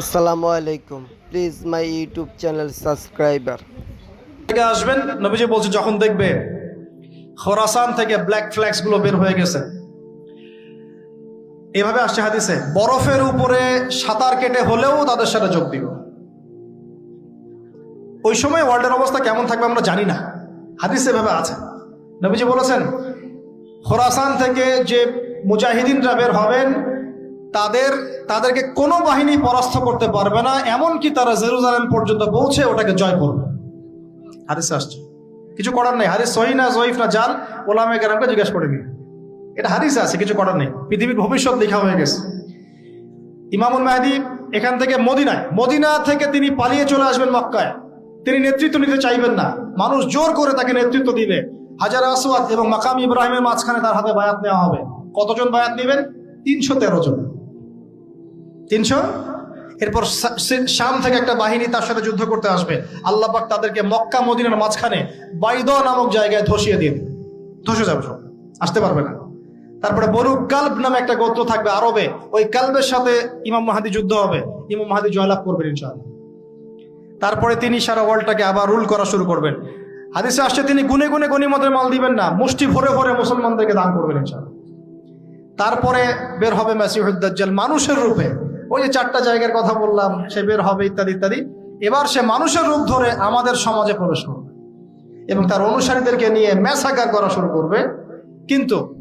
আসসালামু আলাইকুম। Please my YouTube channel subscriber থেকে আসবেন, নবীজি বলছে, যখন দেখবে খোরাসান থেকে ব্ল্যাক ফ্ল্যাক্সগুলো বের হয়ে গেছে। এভাবে আসছে হাদিসে, বরফের উপরে সাঁতার কেটে হলেও তাদের সাথে যোগ দিব। ওই সময় ওয়ার্ল্ডের অবস্থা কেমন থাকবে আমরা জানি না। হাদিস এভাবে আছে। নবীজি বলেছেন, খোরাসান থেকে যে মুজাহিদিনরা বের হবেন তাদের, তাদেরকে কোনো বাহিনী পরাস্ত করতে পারবে না, এমনকি তারা জেরুজালেম পর্যন্ত পৌঁছে ওটাকে জয় করবে। হাদিস আসছে। কিছু করার নেই। হাদিস সহি না জয়ীফ না জাল? ওলামে জিজ্ঞাসা করে নিন এটা হাদিস আছে, কিছু করার নেই। পৃথিবীর ভবিষ্যৎ লেখা হয়ে গেছে। ইমামুল মাহদি এখান থেকে মদিনায়, মদিনা থেকে তিনি পালিয়ে চলে আসবেন মক্কায়। তিনি নেতৃত্ব নিতে চাইবেন না। মানুষ জোর করে তাকে নেতৃত্ব দিবে। হাজার আসওয়াদ এবং মাকাম ইব্রাহিমের মাঝখানে তার হাতে বায়াত নেওয়া হবে। কতজন বায়াত নেবেন? তিনশো তেরো জন। তিনশো? এরপর শাম থেকে একটা বাহিনী তার সাথে যুদ্ধ করতে আসবে। আল্লাহ পাক তাদেরকে মক্কা, মদিনার মাঝখানে বাইদ নামক জায়গায় ধসিয়ে দিবে। ধসে যাবে সব। আসতে পারবে না। তারপরে বরু কাল্ব নামে একটা গোত্র থাকবে আরবে। ওই কাল্বের সাথে ইমাম মাহাদি যুদ্ধ হবে। ইমাম মাহাদি জয়লাভ করবেন ইনশাআল্লাহ। তারপরে তিনি সারা ওয়ার্ল্ডটাকে আবার রুল করা শুরু করবেন। হাদিসে আসছে, তিনি গুনে গুনে গনিমতের মাল দিবেন না। মুষ্টি ভরে ভরে মুসলমানদেরকে দান করবেন ইনশাআল্লাহ। তারপরে বের হবে মাসিহুদ্দাজ্জাল মানুষের রূপে। ওই যে চারটা জায়গার কথা বললাম, সে বের হবে ইত্যাদি ইত্যাদি। এবার সে মানুষের রূপ ধরে আমাদের সমাজে প্রবেশ করবে এবং তার অনুসারীদেরকে নিয়ে ম্যাসাকার করা শুরু করবে। কিন্তু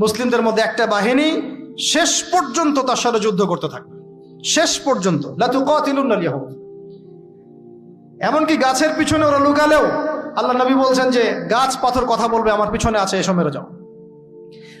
মুসলিমদের মধ্যে একটা বাহিনী শেষ পর্যন্ত তার সাথে যুদ্ধ করতে থাকবে। শেষ পর্যন্ত। লাতু কাতিলুন আল ইয়াহুদ। এমনকি গাছের পিছনে ওরা লুকালেও আল্লাহ নবী বলছেন যে, গাছ পাথর কথা বলবে, আমার পিছনে আছে, এসো মেরে যাও।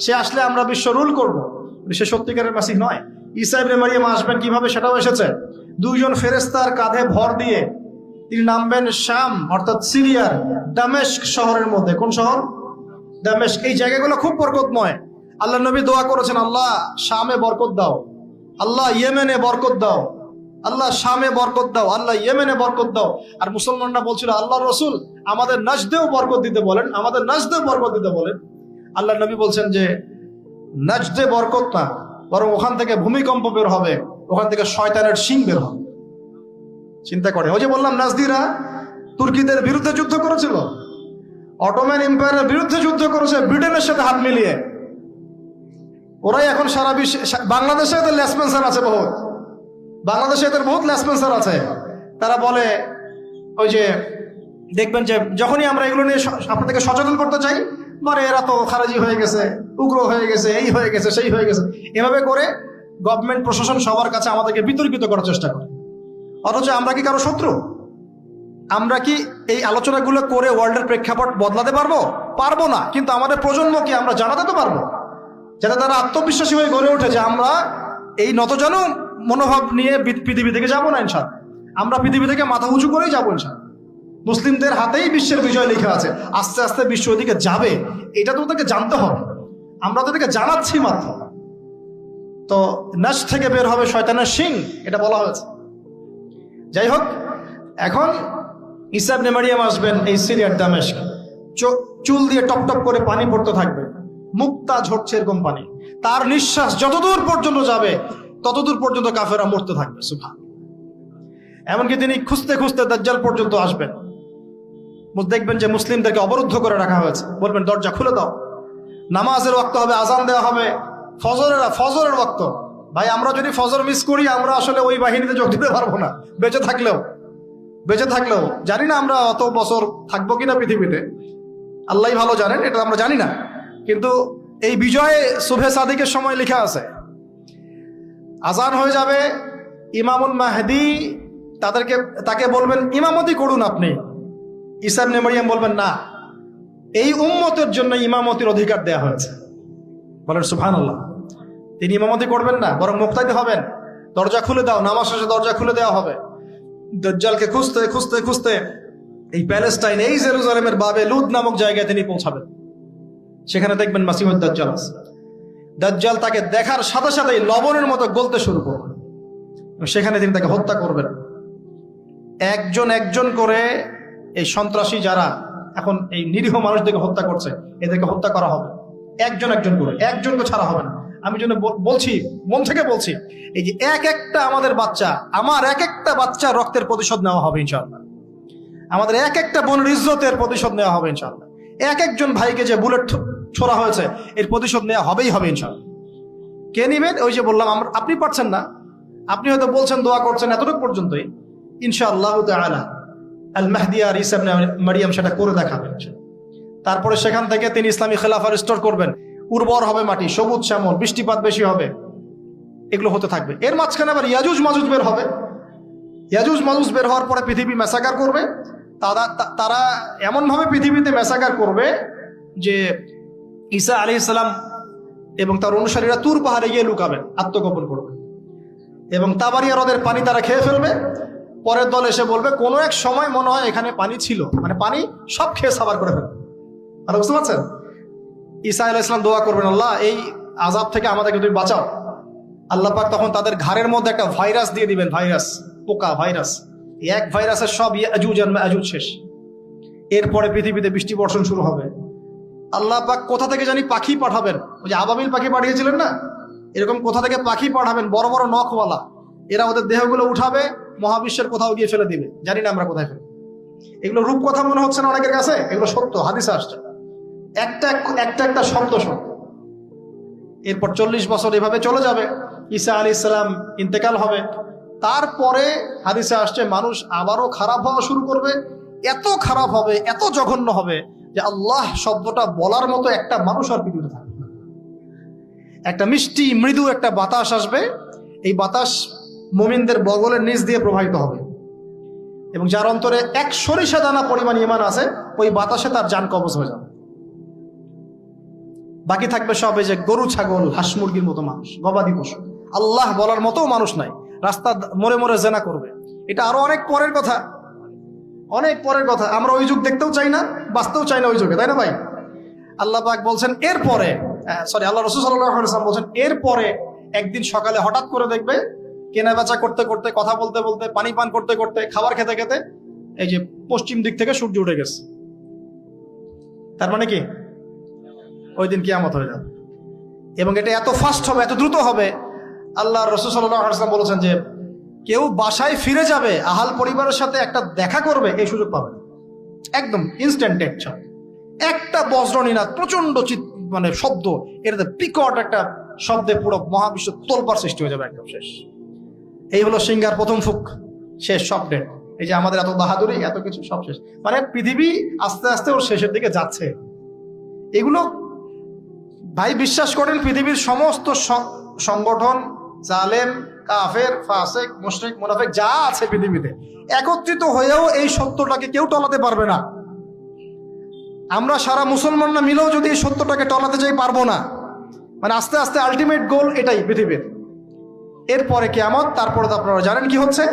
সে আসলে আমরা বিশ্ব রুল করব। সে সত্যিকারের মাসিহ নয়। ইসাইবরে মারিয়াম আসবেন কীভাবে সেটাও এসেছে। দুইজন ফেরেস্তার কাঁধে ভর দিয়ে তিনি নামবেন শাম, অর্থাৎ সিরিয়ার দামেস্ক শহরের মধ্যে। কোন শহর? দামেস্ক। এই জায়গাগুলো খুব বরকতময়। আল্লাহ নবী দোয়া করেছেন, আল্লাহ শামে বরকত দাও। আল্লাহ ইয়েমেনে বরকত দাও। আল্লাহ শামে বরকত দাও। আল্লাহ ইয়েমেনে বরকত দাও। আর মুসলমানরা বলছিল আল্লাহ রসুল আমাদের নাজদেও বরকত দিতে বলেন, আমাদের নাজদেও বরকত দিতে বলেন। আল্লাহ নবী বলছেন যে, নাজদে বরকত না, বরং ওখান থেকে ভূমিকম্প বের হবে, ওখান থেকে শয়তানের শিং বের হবে। চিন্তা করে। ওই যে বললাম, নাজদিরা তুর্কিদের বিরুদ্ধে যুদ্ধ করেছিল। অটোম্যান এম্পায়ারের বিরুদ্ধে যুদ্ধ করেছে, ব্রিটেনের সাথে হাত মিলিয়ে। ওরাই এখন সারা বিশ্বে বাংলাদেশে এদের লেসপেন্সার আছে বহুত। বাংলাদেশে এদের বহুত লেসপেন্সার আছে। তারা বলে, ওই যে, দেখবেন যে, যখনই আমরা এগুলো নিয়ে আপনাদেরকে সচেতন করতে চাই মানে এরা তো খারাজি হয়ে গেছে, উগ্র হয়ে গেছে, এই হয়ে গেছে, সেই হয়ে গেছে। এভাবে করে গভর্নমেন্ট প্রশাসন সবার কাছে আমাদেরকে বিতর্কিত করার চেষ্টা করে। অথচ আমরা কি কারও শত্রু? আমরা কি এই আলোচনাগুলো করে ওয়ার্ল্ডের প্রেক্ষাপট বদলাতে পারব? পারব না। কিন্তু আমাদের প্রজন্মকে আমরা জানাতে তো পারব, যাতে তারা আত্মবিশ্বাসী হয়ে গড়ে ওঠে যে আমরা এই নতজন মনোভাব নিয়ে পৃথ- পৃথিবী থেকে যাব না ইনশাল আমরা পৃথিবী থেকে মাথা উঁচু করেই যাব ইনশাল মুসলিমদের হাতেই বিশ্বের বিজয় লেখা আছে। আস্তে আস্তে বিশ্ব ওদিকে যাবে। এটা তো ওদেরকে জানতে হবে। আমরা তোদেরকে জানাচ্ছি মাত্র। তো নাচ থেকে বের হবে শয়তানের সিং এটা বলা হয়েছে। যাই হোক, এখন ইসাব নেমারিয়াম আসবেন এই সিরিয়ার দামেশক চো- চুল দিয়ে টপ টপ করে পানি পড়তে থাকবে। মুক্তা ঝরছে এরকম পানি। তার নিঃশ্বাস যতদূর পর্যন্ত যাবে, ততদূর পর্যন্ত কাফেরা মরতে থাকবে সুখা এমনকি তিনি খুঁজতে খুঁজতে দাজ্জাল পর্যন্ত আসবেন। দেখবেন যে মুসলিমদেরকে অবরুদ্ধ করে রাখা হয়েছে। বলবেন, দরজা খুলে দাও। নামাজের ওয়াক্ত হবে, আজান দেওয়া হবে। ফজরের ফজরের ওয়াক্ত। ভাই, আমরা যদি ফজর মিস করি, আমরা আসলে ওই বাহিনীতে যোগ দিতে পারব না। বেঁচে থাকলেও বেঁচে থাকলেও। জানি না আমরা অত বছর থাকব কিনা পৃথিবীতে। আল্লাহ ভালো জানেন, এটা আমরা জানি না। কিন্তু এই বিজয়ে শুভে সাদিকের সময় লেখা আছে, আজান হয়ে যাবে, ইমামুল মাহদি তাদেরকে, তাকে বলবেন, ইমামতি করুন আপনি। ইসাব নেমারিয়াম বলবেন, না, এই উম্মতের জন্য ইমামতির অধিকার দেয়া হয়েছে। বলেন সুফান আল্লাহ তিনি ইমামতি করবেন না, বরং মুক্তাদি হবেন। দরজা খুলে দাও, নামাজ শেষে দরজা খুলে দেওয়া হবে। দজ্জালকে খুঁজতে খুঁজতে খুঁজতে এই প্যালেস্টাইন, এই জেরুজালেমের বাবে লুদ নামক জায়গায় তিনি পৌঁছাবেন। সেখানে দেখবেন মাসিমুদ দাজ্জাল দাজ্জাল তাকে দেখার সাথে সাথেই লবণের মতো গলতে শুরু করবে। সেখানে তিনি তাকে হত্যা করবেন। একজন একজন করে এই সন্ত্রাসী যারা এখন এই নিরীহ মানুষদেরকে হত্যা করছে, এদেরকে হত্যা করা হবে। একজন একজন করে, একজনকে ছাড়া হবে না। আমি জন্য বলছি, মন থেকে বলছি, এই যে এক একটা আমাদের বাচ্চা, আমার এক একটা বাচ্চা রক্তের প্রতিশোধ নেওয়া হবে ইনশাআল্লাহ। আমাদের এক একটা বোনের ইজ্জতের প্রতিশোধ নেওয়া হবে ইনশাআল্লাহ। এক একজন ভাইকে যে বুলেট ছোড়া হয়েছে, এর প্রতিশোধ নেওয়া হবেই হবে ইনশাআল্লাহ। কে নিবেন? ওই যে বললাম আপনি পারছেন না। আপনি হয়তো বলছেন, দোয়া করছেন এতটুকু পর্যন্তই। ইনশাআল্লাহ তাআলা। আল মাহদিয়া আর ইসা মারিয়াম সেটা করে দেখাবেন। তারপরে সেখান থেকে তিনি ইসলামী খেলাফা রিস্টোর করবেন। উর্বর হবে মাটি, সবুজ শ্যামল, বৃষ্টিপাত বেশি হবে। এগুলো হতে থাকবে। এর মাঝখানে আবার ইয়াজুজ মাজুজ বের হবে। ইয়াজুজ মাজুজ বের হওয়ার পরে পৃথিবী মেসাকার করবে। তারা তারা এমনভাবে পৃথিবীতে মেসাকার করবে যে ঈসা আলি ইসলাম এবং তার অনুসারীরা তুর পাহাড়ে গিয়ে লুকাবেন আত্মগোপন করবে। এবং তাবারিয়া হ্রদের পানি তারা খেয়ে ফেলবে। পরের দল এসে বলবে, কোনো এক সময় মনে হয় এখানে পানি ছিল। মানে পানি সব খেয়ে সাবার করে ফেলবে। আর বুঝতে পারছেন? ঈসা আলাহ ইসলাম দোয়া করবেন, আল্লাহ, এই আজাব থেকে আমাদেরকে তুমি বাঁচাও। আল্লাহ পাক তখন তাদের ঘাড়ের মধ্যে একটা ভাইরাস দিয়ে দিবেন, ভাইরাস, পোকা ভাইরাস। এক ভাইরাসের সব আজুজ আজুজ শেষ। এরপরে পৃথিবীতে বৃষ্টি বর্ষণ শুরু হবে। আল্লাহ পাক কোথা থেকে জানি পাখি পাঠাবেন। ওই যে আবাবিল পাখি পাঠিয়েছিলেন না? এরকম কোথা থেকে পাখি পাঠাবেন? বড় বড় নখওয়ালা। এরা ওদের দেহগুলো উঠাবে মহাবিশ্বের কোথাও গিয়ে ফেলে দিবে। জানি না আমরা কোথায় ফেলে এগুলো রূপ কথা মনে হচ্ছে না অনেকের কাছে? এগুলো সত্য, হাদিসে আসছে। একটা একটা একটা শব্দ সত্য। এরপর চল্লিশ বছর এভাবে চলে যাবে। ঈসা আলী ইসলাম ইন্তেকাল হবে। তারপরে হাদিসে আসছে, মানুষ আবারও খারাপ হওয়া শুরু করবে। এত খারাপ হবে, এত জঘন্য হবে যে আল্লাহ শব্দটা বলার মতো একটা মানুষ আর পৃথিবীতে থাকবে একটা মিষ্টি, মৃদু একটা বাতাস আসবে। এই বাতাস মোমিনদের বগলের নিচ দিয়ে প্রবাহিত হবে। এবং যার অন্তরে এক সরিষা দানা পরিমাণ ইমান আছে, ওই বাতাসে তার যান কবচ হয়ে যাবে। বাকি থাকবে সব যে গরু, ছাগল, হাঁস, মুরগির মতো মানুষ, গবাদি পশু। আল্লাহ বলার মতো মানুষ নাই। রাস্তা মরে মরে জেনা করবে। এটা আরও অনেক পরের কথা। অনেক পরের কথা। আমরা ওই যুগ দেখতেও চাই না, বাঁচতেও চাই না ওই যুগে, তাই না ভাই? আল্লাহ পাক বলছেন, এরপরে সরি আল্লাহ রসুল সাল্লাম বলছেন, এরপরে একদিন সকালে হঠাৎ করে দেখবে কেনা বেচা করতে করতে, কথা বলতে বলতে, পানি পান করতে করতে, খাবার খেতে খেতে এই যে পশ্চিম দিক থেকে সূর্য উঠে গেছে। তার মানে কি? ওই দিন কিয়ামত হয়ে যাবে। এবং এটা এত ফাস্ট হবে, এত দ্রুত হবে। আল্লাহ রসুল বলেছেন যে, কেউ বাসায় ফিরে যাবে, আহাল পরিবারের সাথে একটা দেখা করবে, এই সুযোগ পাবে একদম ইনস্ট্যান্ট ডেট একটা বজ্রনীনাথ প্রচণ্ড চিৎ মানে শব্দ এটাতে পিকট একটা শব্দে পুরো মহাবিশ্ব তোলপার সৃষ্টি হয়ে যাবে একদম শেষ। এই হলো সিঙ্গার প্রথম ফুক, শেষ সব ডেট এই যে আমাদের এত বাহাদুরি, এত কিছু সব শেষ। মানে পৃথিবী আস্তে আস্তে ওর শেষের দিকে যাচ্ছে। এগুলো ভাই বিশ্বাস করেন, পৃথিবীর সমস্ত সংগঠন, জালেম, কাফের, ফাসেক, মুশরিক, মুনাফেক, যা আছে পৃথিবীতে, একত্রিত হয়েও এই সত্যটাকে কেউ টলাতে পারবে না। আমরা সারা মুসলমানরা মিলেও যদি এই সত্যটাকে টলাতে চাই, পারব না। মানে আস্তে আস্তে আলটিমেট গোল এটাই পৃথিবীর। এরপরে কেয়ামত, তারপরে তো আপনারা জানেন কি হচ্ছে?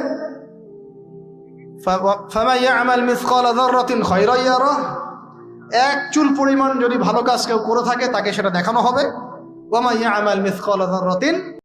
এক চুল পরিমাণ যদি ভালো কাজ কেউ করে থাকে, তাকে সেটা দেখানো হবে। ওয়ামা ইয়ামাল মিসকল যাররাতিন